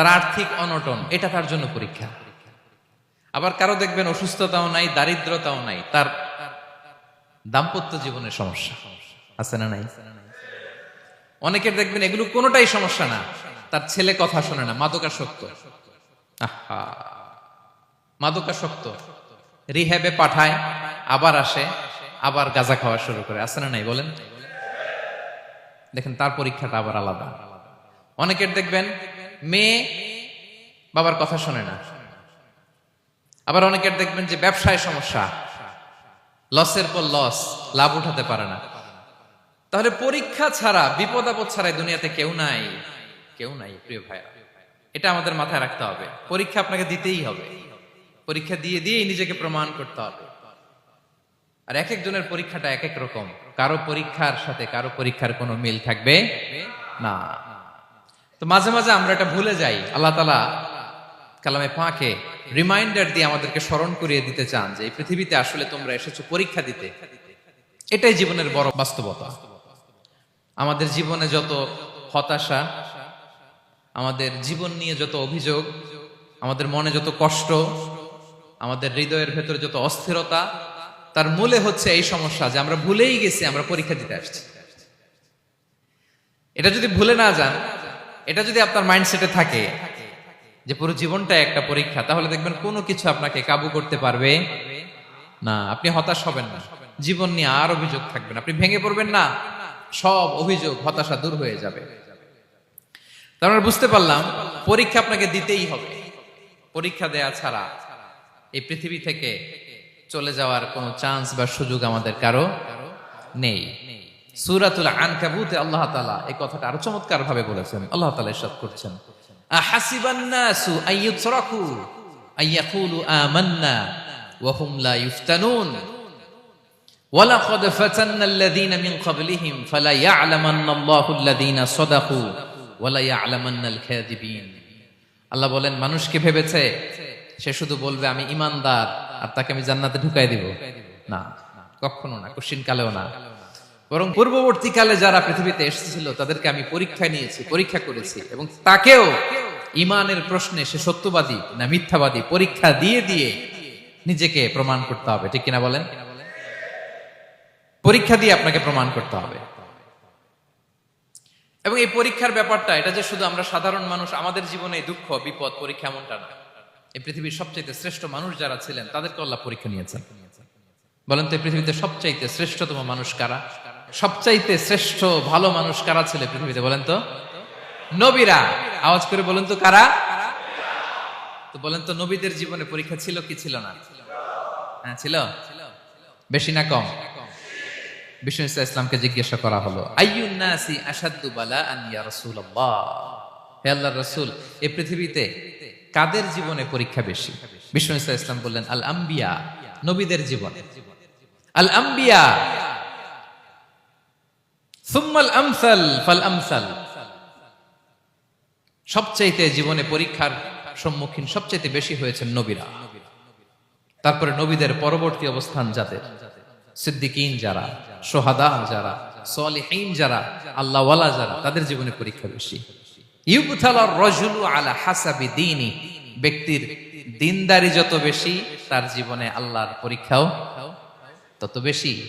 তার আর্থিক অনটন, এটা তার জন্য পরীক্ষা। আবার কারও দেখবেন অসুস্থতাও নাই, দারিদ্রতাও নাই, তার দাম্পত্য জীবনের সমস্যা। আছে না নাই? অনেকের দেখবেন এগুলো কোনোটাই সমস্যা না, তার ছেলে কথা শোনে না, মাদকাসক্ত। আহা! মাদকাসক্ত। রিহ্যাবে পাঠায়, আবার আসে, আবার গাঁজা খাওয়া শুরু করে। আছে না নাই বলেন? দেখেন তার পরীক্ষাটা আবার আলাদা। অনেকের দেখবেন মেয়ে বাবার কথা শোনে না। আবার অনেকের দেখবেন যে ব্যবসায় সমস্যা। লসের পর লস, লাভ উঠাতে পারে না। তাহলে পরীক্ষা ছাড়া, বিপদ আপদ ছাড়াই দুনিয়াতে কেউ নাই। কেউ নাই, প্রিয় ভাইয়া এটা আমাদের মাথায় রাখতে হবে। পরীক্ষা আপনাকে দিতেই হবে। পরীক্ষা দিয়ে দিয়েই নিজেকে প্রমাণ করতে হবে। আর এক একজনের পরীক্ষাটা এক এক রকম। কারও পরীক্ষার সাথে কারও পরীক্ষার কোনো মিল থাকবে না। তো মাঝে মাঝে আমরা এটা ভুলে যাই। আল্লাহ তালা কালামে পাকে রিমাইন্ডার দিয়ে আমাদেরকে স্মরণ করিয়ে দিতে চান যে এই পৃথিবীতে আসলে তোমরা এসেছ পরীক্ষা দিতে। এটাই জীবনের বড় বাস্তবতা। আমাদের জীবনে যত হতাশা, আমাদের জীবন নিয়ে যত অভিযোগ, আমাদের মনে যত কষ্ট, আমাদের হৃদয়ের ভেতরে যত অস্থিরতা, তার মূলে হচ্ছে এই সমস্যা যে আমরা ভুলেই গেছি, আমরা পরীক্ষা দিতে আসছি। এটা যদি ভুলে না যান এটা যদি আপনার মাইন্ডসেটে থাকে যে পুরো জীবনটা একটা পরীক্ষা, তাহলে দেখবেন কোনো কিছু আপনাকে কাবু করতে পারবে না। আপনি হতাশ হবেন না। জীবন নিয়ে আর অভিযোগ থাকবেন আপনি ভেঙে পড়বেন না। সব অভিযোগ, হতাশা দূর হয়ে যাবে। তার মানে বুঝতে পারলাম, পরীক্ষা আপনাকে দিতেই হবে। পরীক্ষা দেয়া ছাড়া এই পৃথিবী থেকে চলে যাওয়ার কোনো চান্স বা সুযোগ আমাদের কারও নেই। সুরাতুল আনকাবুতে আল্লাহ তাআলা এই কথাটা আরো চমৎকার ভাবে বলেছেন আল্লাহ তাআলা ইরশাদ করছেন আহাসিবান নাসু আইয়ুতরাকু আইয়াকুলু আমান্না ওয়া হুম লা ইফতানুন ولقد فتنا الذين من قبلهم فلا يعلمن الله الذين صدقوا ولا يعلمن الكاذبين আল্লাহ বলেন মানুষকে ভেবেছে সে শুধু বলবে আমি ইমানদার আর তাকে আমি জান্নাতে ঢুকাই দিব না কখনো না কশিন কালেও না বরং পূর্ববর্তীকালে যারা পৃথিবীতে এসেছিল, তাদেরকে আমি পরীক্ষা নিয়েছি, পরীক্ষা করেছি এবং তাকেও ইমানের প্রশ্নে সে সত্যবাদী না মিথ্যাবাদী পরীক্ষা দিয়ে দিয়ে নিজেকে প্রমাণ করতে হবে। ঠিক কিনা বলেন? পরীক্ষা দিয়ে আপনাকে প্রমাণ করতে হবে। এবং এই পরীক্ষার ব্যাপারটা, এটা যে শুধু আমরা সাধারণ মানুষ, আমাদের জীবনে দুঃখ, বিপদ, পরীক্ষা এমনটা না। এই পৃথিবীর সবচাইতে শ্রেষ্ঠ মানুষ যারা ছিলেন, তাদেরকে আল্লাহ পরীক্ষা নিয়েছেন। বলেন তো, এই পৃথিবীতে সবচাইতে শ্রেষ্ঠতম মানুষ কারা? সবচাইতে শ্রেষ্ঠ ভালো মানুষ কারা ছিল পৃথিবীতে বলেন তো? নবীরা। আওয়াজ করে বলেন তো কারা? তো বলেন তো নবীদের জীবনে পরীক্ষা ছিল কি ছিল না? হ্যাঁ ছিল? বেশি না কম? বিষ্ণু ইসলামকে জিজ্ঞাসা করা হলো আসাদ্দু বালা আন রাসূলুল্লাহ? হে এই পৃথিবীতে কাদের জীবনে পরীক্ষা বেশি? ইসলাম বললেন, আল আম্বিয়া, নবীদের জীবন। আল আম্বিয়া সবচাইতে জীবনে পরীক্ষার সম্মুখীন সবচাইতে বেশি হয়েছেন নবীরা। তারপরে নবীদের পরবর্তী অবস্থান যাদের? সিদ্দিকিন যারা, সোহাদা যারা, সলিহীন যারা যারা, তাদের জীবনে পরীক্ষা বেশি। ব্যক্তির দিনদারি যত বেশি, তার জীবনে আল্লাহর পরীক্ষাও তত বেশি।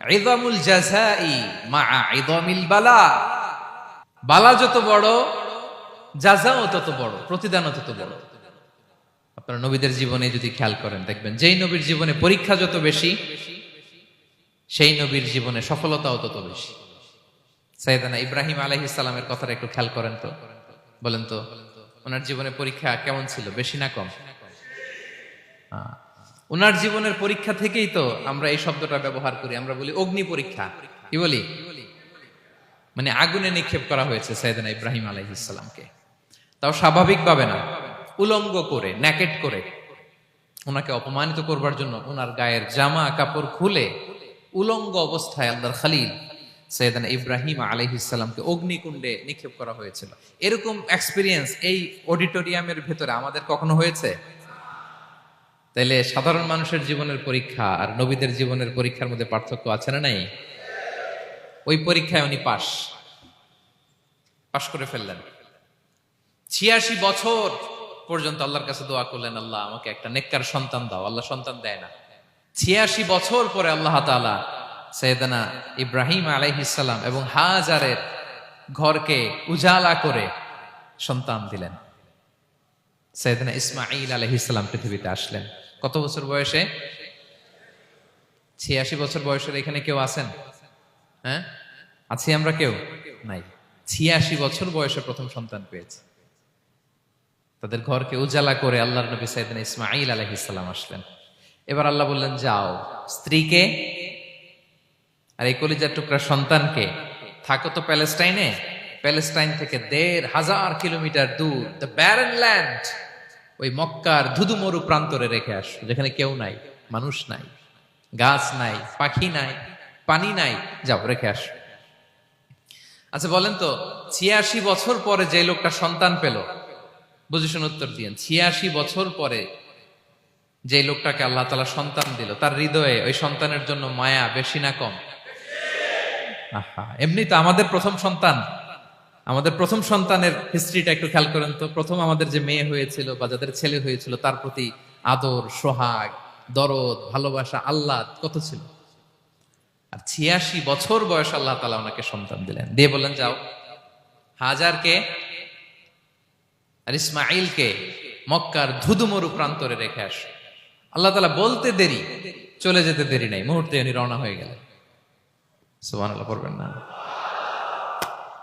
ইদামুল জাযাই মা ইদামিল বালা। বালা যত বড় যাজাও তত বড়, প্রতিদানও তত বড়। আপনারা নবীদের জীবনে যদি খেয়াল করেন, দেখবেন যেই নবীর জীবনে পরীক্ষা যত বেশি, সেই নবীর জীবনে সফলতাও তত বেশি। সাইদানা ইব্রাহিম আলাইহিস সালামের কথাটা একটু খেয়াল করেন তো। বলেন তো, ওনার জীবনে পরীক্ষা কেমন ছিল, বেশি না কম? ওনার জীবনের পরীক্ষা থেকেই তো আমরা এই শব্দটা ব্যবহার করি, আমরা বলি অগ্নি পরীক্ষা। কি বলি? মানে আগুনে নিক্ষেপ করা হয়েছে সাইদানা ইব্রাহিম আলাইহিসসালামকে তাও স্বাভাবিকভাবে না। উলঙ্গ করে ন্যাকেট করে। ওনাকে অপমানিত করবার জন্য ওনার গায়ের জামা, কাপড় খুলে উলঙ্গ অবস্থায় আল্লাহর খালিল সৈয়দানা ইব্রাহিম আলাইহিসসালামকে অগ্নিকুণ্ডে নিক্ষেপ করা হয়েছিল। এরকম এক্সপিরিয়েন্স এই অডিটোরিয়ামের ভেতরে আমাদের কখনো হয়েছে? তাইলে সাধারণ মানুষের জীবনের পরীক্ষা আর নবীদের জীবনের পরীক্ষার মধ্যে পার্থক্য আছে না নাই? ওই পরীক্ষায় উনি পাশ। পাশ করে ফেললেন। ছিয়াশি বছর পর্যন্ত আল্লাহর কাছে দোয়া করলেন, আল্লাহ, আমাকে একটা নেককার সন্তান দাও। আল্লাহ সন্তান দেয় না। ছিয়াশি বছর পরে আল্লাহ তাআলা সৈয়দানা ইব্রাহিম আলাইহিসসালাম এবং হাজারের ঘরকে উজালা করে সন্তান দিলেন। সৈয়দনা ইসমাইল আলহিসাল্লাম পৃথিবীতে আসলেন। কত বছর বয়সে? ছিয়াশি বছর বয়সের এখানে কেউ আছেন? হ্যাঁ? আছি আমরা কেউ? নাই। ছিয়াশি বছর বয়সে প্রথম সন্তান পেয়েছে। তাদের ঘরকে উজালা করে আল্লাহর নবী সাইদিন ইসমাইল আলহিসাল্লাম আসলেন। এবার আল্লাহ বললেন, যাও, স্ত্রীকে আর এই কলিজার টুকরা সন্তানকে থাকো তো প্যালেস্টাইনে। প্যালেস্টাইন থেকে দেড় হাজার কিলোমিটার দূর, দ্য ব্যারেন ল্যান্ড ওই মক্কার ধুধুমরু প্রান্তরে রেখে আস, যেখানে কেউ নাই, মানুষ নাই, গাছ নাই, পাখি নাই, পানি নাই, যাও, রেখে আস। আচ্ছা বলেন তো, ছিয়াশি বছর পরে যে লোকটা সন্তান পেল, বুঝে শুনে উত্তর দিয়েন, ছিয়াশি বছর পরে যে লোকটাকে আল্লাহ তালা সন্তান দিল, তার হৃদয়ে ওই সন্তানের জন্য মায়া বেশি না কম? আহা, এমনি তো আমাদের প্রথম সন্তান। আমাদের প্রথম সন্তানের হিস্ট্রিটা একটু খেয়াল করেন তো। প্রথম আমাদের যে মেয়ে হয়েছিল বা যাদের ছেলে হয়েছিল, তার প্রতি আদর, সোহাগ, দরদ, ভালোবাসা আল্লাহ কত ছিল? আর ছিয়াশি বছর বয়স আল্লাহ তালা ওনাকে সন্তান দিলেন। দিয়ে বললেন, যাও। হাজারকে আর ইসমাইলকে মক্কার ধুধুমরু প্রান্তরে রেখে আস। আল্লাহ তালা বলতে দেরি, চলে যেতে দেরি নাই। মুহূর্তে উনি রওনা হয়ে গেলেন। সুবান আল্লাহ পড়বেন না।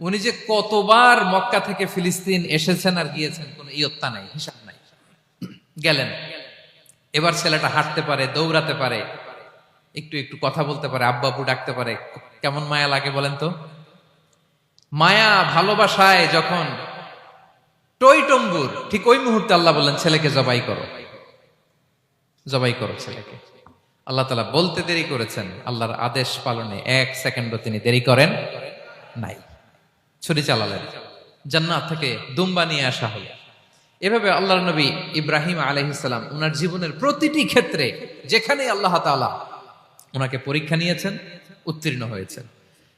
উনি যে কতবার মক্কা থেকে ফিলিস্তিন এসেছেন আর গিয়েছেন, কোনো ইয়ত্তা নাই, হিসাব নাই। গেলেন। এবার ছেলেটা হাঁটতে পারে, দৌড়াতে পারে, একটু একটু কথা বলতে পারে, আব্বাবু ডাকতে পারে, কেমন মায়া লাগে বলেন তো? মায়া ভালোবাসায় যখন টইটম্বুর ঠিক ওই মুহূর্তে আল্লাহ বললেন, ছেলেকে জবাই করো। জবাই করো ছেলেকে। আল্লাহ তালা বলতে দেরি করেছেন, আল্লাহর আদেশ পালনে এক সেকেন্ডও তিনি দেরি করেন নাই। ছুরি চালালেন। জান্নাত থেকে দুম্বা নিয়ে আসা হলো। এভাবে আল্লাহর নবী ইব্রাহিম আলহিসাম ওনার জীবনের প্রতিটি ক্ষেত্রে যেখানে আল্লাহ তালা ওনাকে পরীক্ষা নিয়েছেন, উত্তীর্ণ হয়েছেন।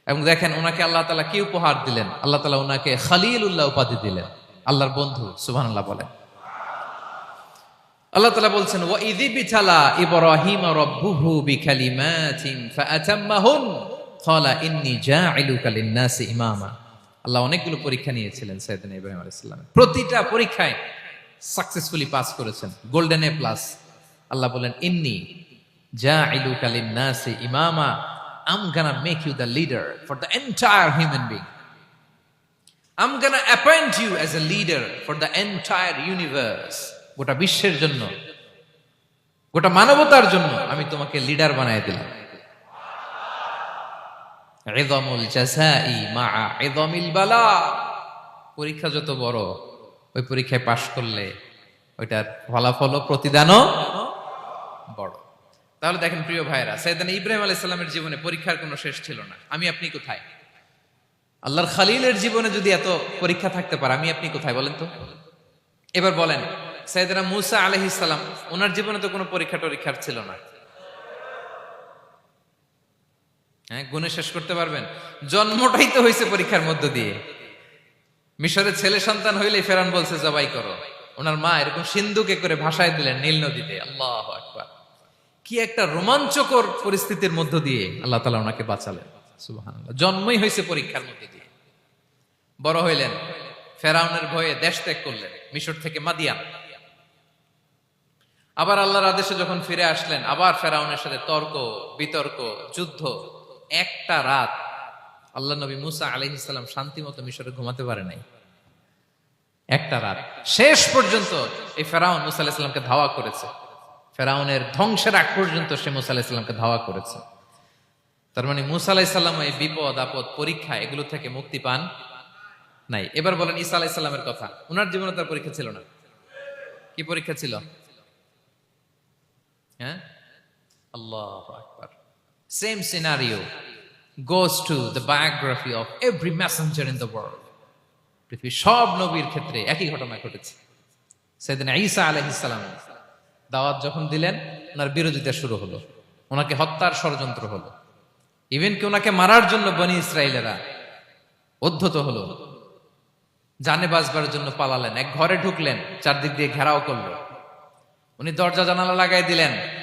এবং দেখেন ওনাকে আল্লাহ তালা কি উপহার দিলেন? আল্লাহ তালা ওনাকে খালিল উল্লাহ উপাধি দিলেন। আল্লাহর বন্ধু আল্লাহ বলেন। আল্লাহ তালা বলছেন ও ইদি বিছালা ইব্রাহিম রব্বুহু বিকালিমাতিন ফাআতাম্মাহুন ক্বালা ইন্নী জাইলুকা লিন-নাসি ইমামা আল্লাহ অনেকগুলো পরীক্ষা নিয়েছিলেন সৈয়দনা ইব্রাহিম আলাইহিস সালাম। প্রতিটা পরীক্ষায় সাকসেসফুলি পাস করেছেন। গোল্ডেন এ প্লাস আল্লাহ বলেন, ইন্নী জাইলুকা লিন-নাসি ইমামা। I'm gonna make you the leader for the entire human being. I'm gonna appoint you as a leader for the entire universe. গোটা বিশ্বের জন্য, গোটা মানবতার জন্য আমি তোমাকে লিডার বানায় দিলাম। পরীক্ষা যত বড়, ওই পরীক্ষায় পাশ করলে ওইটার ফলাফল ও প্রতিদানও বড়। তাহলে দেখেন প্রিয় ভাইরা সৈয়দান ইব্রাহিম আলাইহিস সালামের জীবনে পরীক্ষার কোনো শেষ ছিল না। আমি আপনি কোথায়? আল্লাহর খালিলের জীবনে যদি এত পরীক্ষা থাকতে পারে, আমি আপনি কোথায় বলেন তো? এবার বলেন সাইদানা মুসা আলহিসাল্লাম ওনার জীবনে তো কোনো পরীক্ষা টরীক্ষার ছিল না। হ্যাঁ গুণে শেষ করতে পারবেন। জন্মটাই তো হয়েছে পরীক্ষার মধ্য দিয়ে। মিশরের ছেলে সন্তান হইলে ফেরান বলছে, জবাই করো। ওনার মা এরকম সিন্ধুকে করে ভাষায় দিলেন, নীল নদীতে। আল্লাহ আকবার। কি একটা রোমাঞ্চকর পরিস্থিতির মধ্য দিয়ে আল্লাহ তালা ওনাকে বাঁচালেন। জন্মই হয়েছে পরীক্ষার মধ্য দিয়ে। বড় হইলেন, ফেরাউনের ভয়ে দেশ ত্যাগ করলেন, মিশর থেকে মাদিয়ান। আবার আল্লাহর আদেশে যখন ফিরে আসলেন, আবার ফেরাউনের সাথে তর্ক, বিতর্ক, যুদ্ধ একটা রাত আল্লাহ নবী মুসা আলহিসাল্লাম শান্তি মতো মিশরে ঘুমাতে পারে নাই। একটা রাত। শেষ পর্যন্ত এই ফেরাউন মুসা আলাহিসাল্লামকে ধাওয়া করেছে। ফেরাউনের ধ্বংসের আগ পর্যন্ত সে মুসা আলাহিসাল্লামকে ধাওয়া করেছে। তার মানে মুসা আলাহিসাল্লাম এই বিপদ, আপদ, পরীক্ষা এগুলো থেকে মুক্তি পান নাই। এবার বলেন ঈসা আলাহিসাল্লামের কথা। ওনার জীবনে তার পরীক্ষা ছিল না। কি পরীক্ষা ছিল? হ্যাঁ? আল্লাহ আকবার। Same scenario goes to the biography of every messenger in the world পৃথিবীর সব নবীর ক্ষেত্রে একই ঘটনা ঘটেছে। সেদিন ঈসা আলহিসাল্লাম দাওয়াত যখন দিলেন, ওনার বিরোধিতা শুরু হলো। ওনাকে হত্যার ষড়যন্ত্র হলো। ইভেন কি ওনাকে মারার জন্য বনি ইসরায়েলেরা উদ্ধত হলো। জানে বাজবার জন্য পালালেন, এক ঘরে ঢুকলেন, চারদিক দিয়ে ঘেরাও করল। উনি দরজা জানালা লাগাই দিলেন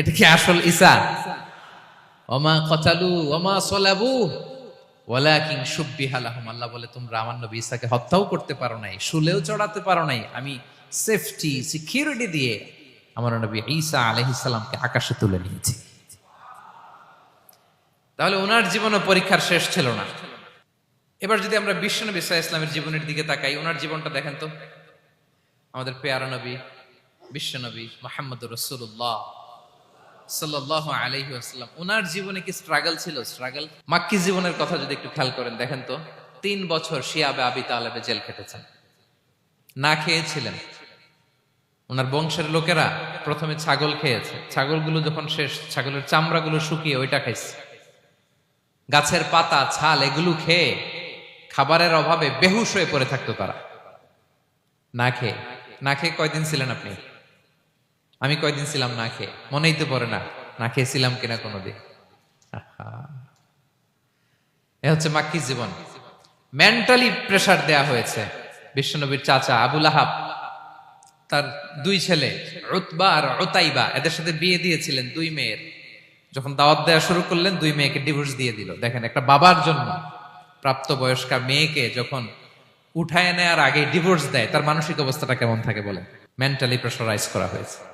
এটা কি আসল ঈসা? ওমা কতালু, ওমা সলাবু আল্লাহ বলে, তোমরা আমার নবী ঈসাকে হত্যাও করতে পারো নাই, শুলেও চড়াতে পারো নাই। আমি সেফটি সিকিউরিটি দিয়ে আমার নবী ঈসা আলাইহিস সালামকে আকাশে তুলে নিয়েছি। তাহলে ওনার জীবনও পরীক্ষার শেষ ছিল না। এবার যদি আমরা বিশ্বনবী সাহা ইসলামের জীবনের দিকে তাকাই, ওনার জীবনটা দেখেন তো। আমাদের পেয়ারা নবী বিশ্বনবী মোহাম্মদ রসুল্লাহ সাল্লাহ আলহি ওনার জীবনে কি স্ট্রাগল ছিল? স্ট্রাগল মাক্কি জীবনের কথা যদি একটু খেয়াল করেন, দেখেন তো, তিন বছর শিয়াবে আবি তালেবে জেল খেটেছেন। না খেয়েছিলেন। ওনার বংশের লোকেরা প্রথমে ছাগল খেয়েছে। ছাগলগুলো যখন শেষ, ছাগলের চামড়াগুলো শুকিয়ে ওইটা খাইছে। গাছের পাতা, ছাল, এগুলো খেয়ে খাবারের অভাবে বেহুশ হয়ে পড়ে থাকতো তারা। না খেয়ে না খেয়ে কয়দিন ছিলেন আপনি? আমি কয়দিন ছিলাম না খেয়ে? মনেই তো পড়ে না। না খেয়েছিলাম কিনা কোনোদিন। এ হচ্ছে মাক্কি জীবন। মেন্টালি প্রেসার দেয়া হয়েছে বিশ্বনবীর চাচা আবুল আহাব তার দুই ছেলে রুতবা আর ওতাইবা এদের সাথে বিয়ে দিয়েছিলেন দুই মেয়ের। যখন দাওয়াত দেওয়া শুরু করলেন, দুই মেয়েকে ডিভোর্স দিয়ে দিল। দেখেন, একটা বাবার জন্য প্রাপ্তবয়স্কা মেয়েকে যখন উঠায় নেয়ার আগে ডিভোর্স দেয়, তার মানসিক অবস্থাটা কেমন থাকে বলে মেন্টালি প্রেশারাইজ করা হয়েছে।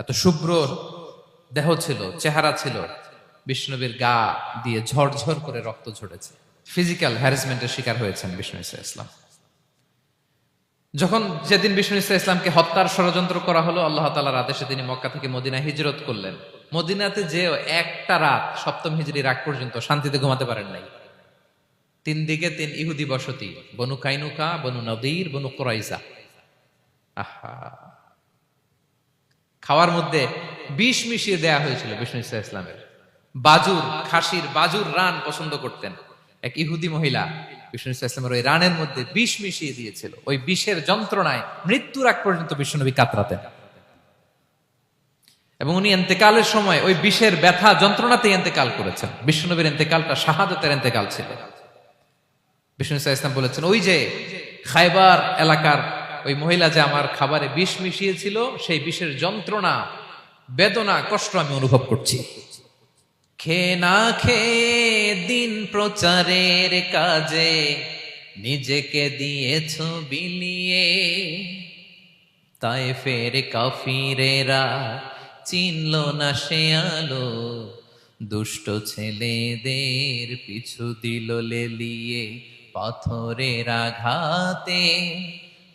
এত শুভ্র দেহ ছিল, চেহারা ছিল, বিষ্ণুবীর গা দিয়ে ঝরঝর করে রক্ত ঝরেছে। ফিজিক্যাল হ্যারাসমেন্টের শিকার হয়েছেন বিষ্ণু ইসা ইসলাম। যখন যেদিন বিষ্ণু ইসা ইসলামকে হত্যার ষড়যন্ত্র করা হলো, আল্লাহ তালার আদেশে তিনি মক্কা থেকে মদিনা হিজরত করলেন। মদিনাতে যে একটা রাত সপ্তম হিজড়ির রাগ পর্যন্ত শান্তিতে ঘুমাতে পারেন নাই। তিন দিকে তিন ইহুদি বসতি, বনু কাইনুকা, বনু নদীর, বনু কোরাইজা। আহা! খাওয়ার মধ্যে বিষ মিশিয়ে দেয়া হয়েছিল বিষ্ণু ইসা ইসলামের। বাজুর, খাসির, বাজুর রান পছন্দ করতেন। এক ইহুদি মহিলা বিষ্ণু ইসা ইসলামের ওই রানের মধ্যে বিষ মিশিয়ে দিয়েছিল। ওই বিষের যন্ত্রণায় মৃত্যুর আগ পর্যন্ত বিষ্ণুনবী কাতরাতেন। এবং উনি এন্তেকালের সময় ওই বিষের ব্যথা যন্ত্রণাতে এন্তেকাল করেছেন। বিষ্ণুনবীর এন্তেকালটা শাহাদতের এন্তেকাল ছিল। বিষ্ণু ইসা ইসলাম বলেছেন, ওই যে খাইবার এলাকার ওই মহিলা যে আমার খাবারে বিষ মিশিয়েছিল, সেই বিষের যন্ত্রণা, বেদনা, কষ্ট আমি অনুভব করছি। খে না খেয়ে দিন প্রচারের কাজে নিজেকে দিয়েছ বিলিয়ে। তাই ফের কাফিরেরা চিনল না সে আলো, দুষ্ট ছেলেদের পিছু দিল লেলিয়ে পাথরের আঘাতে।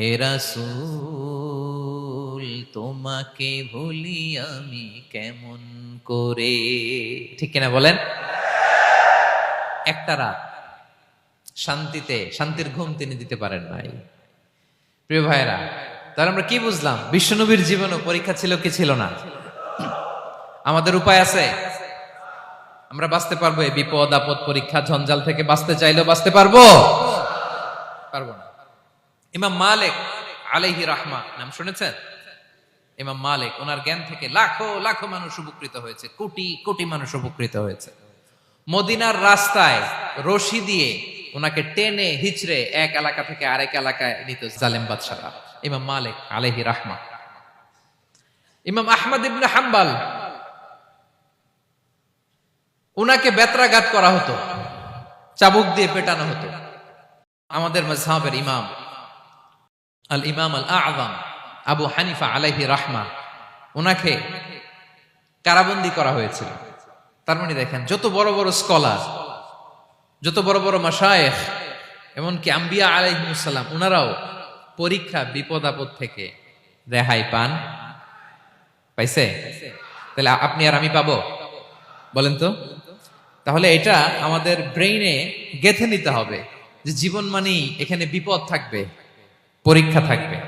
হেরাসুল তোমাকে ভুলি আমি কেমন করে? ঠিক কিনা বলেন? একটা রাত, শান্তিতে, শান্তির ঘুম তিনি দিতে পারেন নাই। প্রিয় ভাইরা তাহলে আমরা কি বুঝলাম? বিশ্বনবীর জীবনও পরীক্ষা ছিল কি ছিল না? আমাদের উপায় আছে? আমরা বাঁচতে পারব, এই বিপদ আপদ পরীক্ষা ঝঞ্ঝাল থেকে বাঁচতে চাইলেও বাঁচতে পারব? পারব না। ইমাম মালিক আলাইহি রাহমা নাম শুনেছেন? ইমাম মালিক, ওনার জ্ঞান থেকে লাখো লাখো মানুষ উপকৃত হয়েছে, কোটি কোটি মানুষ উপকৃত হয়েছে। মদিনার রাস্তায় রশি দিয়ে ওনাকে টেনে, হিচড়ে এক এলাকা থেকে আরেক এলাকায় নিত জালেম বাদশারা, ইমাম মালিক আলাইহি রাহমা ইমাম আহমদ ইবনে হাম্বাল উনাকে বেত্রাঘাত করা হতো, চাবুক দিয়ে পেটানো হতো। আমাদের মজহাবের ইমাম আল ইমাম আল আযম আবু হানিফা আলাইহি রাহমা, ওনাকে কারাবন্দি করা হয়েছিল। তার মানে দেখেন, যত বড় বড় স্কলার, যত বড় বড় মাসায়েখ এমনকি আম্বিয়া আলাইহিমুসাল্লাম ওনারাও পরীক্ষা বিপদ আপদ থেকে রেহাই পান। পাইছে? তাহলে আপনি আর আমি পাবো? বলেন তো। তাহলে এটা আমাদের ব্রেইনে গেথে নিতে হবে যে জীবন মানেই এখানে বিপদ থাকবে। পরীক্ষা থাকবে।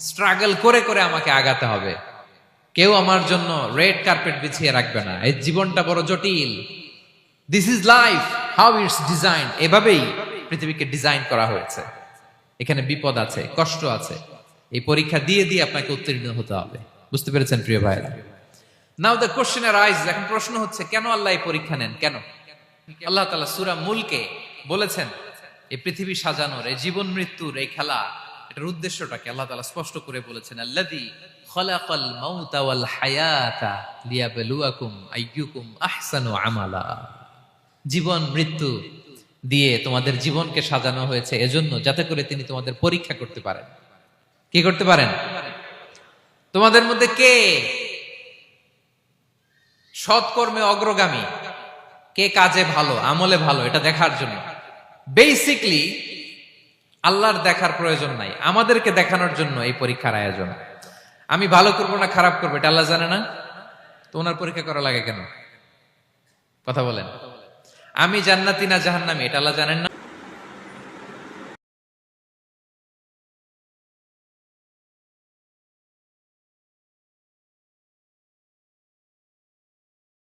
স্ট্রাগল করে করে আমাকে আগাতে হবে। কেউ আমার জন্য রেড কার্পেট বিছিয়ে রাখবে না। এই জীবনটা বড় জটিল। This is life how it's design এভাবেই পৃথিবীকে ডিজাইন করা হয়েছে। এখানে বিপদ আছে, কষ্ট আছে। এই পরীক্ষা দিয়ে দিয়ে আপনাকে উত্তীর্ণ হতে হবে। বুঝতে পেরেছেন, প্রিয় ভাইরা নাও দ্য কোশ্চেন রাইজ এখন প্রশ্ন হচ্ছে, কেন আল্লাহ এই পরীক্ষা নেন? কেন? আল্লাহ তাআলা সূরা মুলকে বলেছেন, এই পৃথিবী সাজানোর, এই জীবন মৃত্যুর এই খেলা এটার উদ্দেশ্যটাকে আল্লাহ তাআলা স্পষ্ট করে বলেছেন, আল্লাযী খলাকাল মাউতা হায়াতা লিয়াবলুয়াকুম আইয়ুকুম আহসানু আমালা। জীবন, মৃত্যু দিয়ে তোমাদের জীবনকে সাজানো হয়েছে এজন্য যাতে করে তিনি তোমাদের পরীক্ষা করতে পারেন। কি করতে পারেন? তোমাদের মধ্যে কে সৎকর্মে অগ্রগামী? কে কাজে ভালো, আমলে ভালো, এটা দেখার জন্য। বেসিকলি আল্লাহর দেখার প্রয়োজন নাই। আমাদেরকে দেখানোর জন্য এই পরীক্ষার আয়োজন। আমি ভালো করব না খারাপ করব, এটা আল্লাহ জানে না? তো ওনার পরীক্ষা করা লাগে কেন? কথা বলেন। আমি জান্নাতি না জাহান্নামি, এটা আল্লাহ জানেন না?